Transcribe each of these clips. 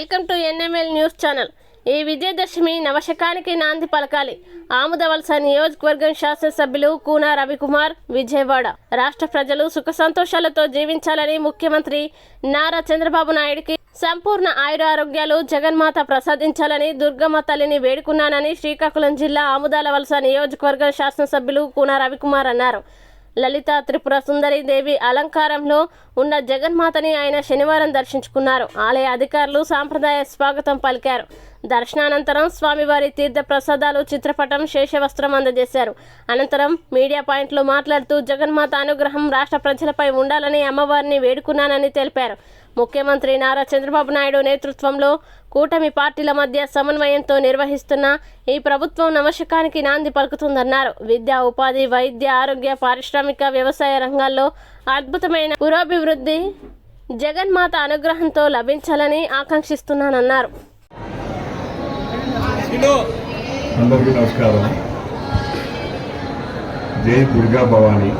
Welcome to NML news channel. ఈ విజయదశమి నవశకానికి నాంది పలకాలి. ఆముదవలస నియోజకవర్గం శాసనసభ్యులు కూన రవికుమార్ విజయవాడ. రాష్ట్ర ప్రజలు సుఖ సంతోషాలతో జీవించాలని ముఖ్యమంత్రి నారా చంద్రబాబు నాయుడికి సంపూర్ణ ఆయురారోగ్యాలు జగన్మాత ప్రసాదించాలని దుర్గమ్మ తల్లిని వేడుకున్నానని శ్రీకాకుళం జిల్లా ఆముదాల వలస నియోజకవర్గం శాసనసభ్యులు కూన రవికుమార్ అన్నారు. లలిత త్రిపుర సుందరి దేవి అలంకారంలో ఉన్న జగన్మాతని ఆయన శనివారం దర్శించుకున్నారు. ఆలయ అధికారులు సాంప్రదాయ స్వాగతం పలికారు. దర్శనానంతరం స్వామివారి తీర్థ ప్రసాదాలు చిత్రపటం శేషవస్త్రం అందజేశారు. అనంతరం మీడియా పాయింట్లో మాట్లాడుతూ జగన్మాత అనుగ్రహం రాష్ట్ర ప్రజలపై ఉండాలని అమ్మవారిని వేడుకున్నానని తెలిపారు. ముఖ్యమంత్రి నారా చంద్రబాబు నాయుడు నేతృత్వంలో కూటమి పార్టీల మధ్య సమన్వయంతో నిర్వహిస్తున్న ఈ ప్రభుత్వం నవశకానికి నాంది పలుకుతుందన్నారు. విద్యా ఉపాధి వైద్య ఆరోగ్య పారిశ్రామిక వ్యవసాయ రంగాల్లో అద్భుతమైన పురోభివృద్ధి జగన్మాత అనుగ్రహంతో లభించాలని ఆకాంక్షిస్తున్నానన్నారు. నమస్కారం. జై దుర్గా భవానీ.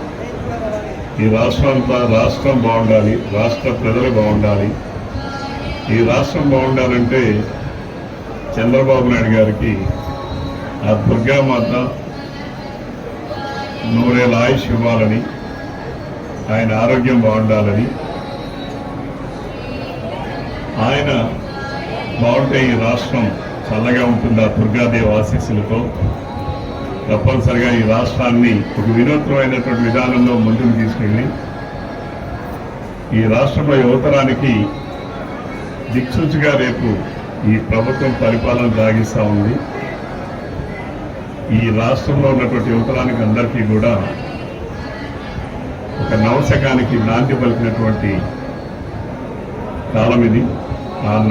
ఈ రాష్ట్రం రాష్ట్రం బాగుండాలి రాష్ట్ర ప్రజలు బాగుండాలి. ఈ రాష్ట్రం బాగుండాలంటే చంద్రబాబు నాయుడు గారికి ఆ దుర్గామాత నూరేళ్ళ ఆయుష్ ఇవ్వాలని ఆయన ఆరోగ్యం బాగుండాలని. ఆయన బాగుంటే ఈ రాష్ట్రం చల్లగా ఉంటుంది ఆ దుర్గాదేవి ఆశీస్సులతో? తప్పనిసరిగా ఈ రాష్ట్రాన్ని ఒక వినూత్నమైనటువంటి విధానంలో ముందుకు తీసుకెళ్ళి ఈ రాష్ట్రంలో యువతరానికి దిక్సూచిగా రేపు ఈ ప్రభుత్వం పరిపాలన సాగిస్తూ ఉంది. ఈ రాష్ట్రంలో ఉన్నటువంటి యువతరానికి అందరికీ కూడా ఒక నవశకానికి నాంది పలికినటువంటి కాలం ఇది. ఆ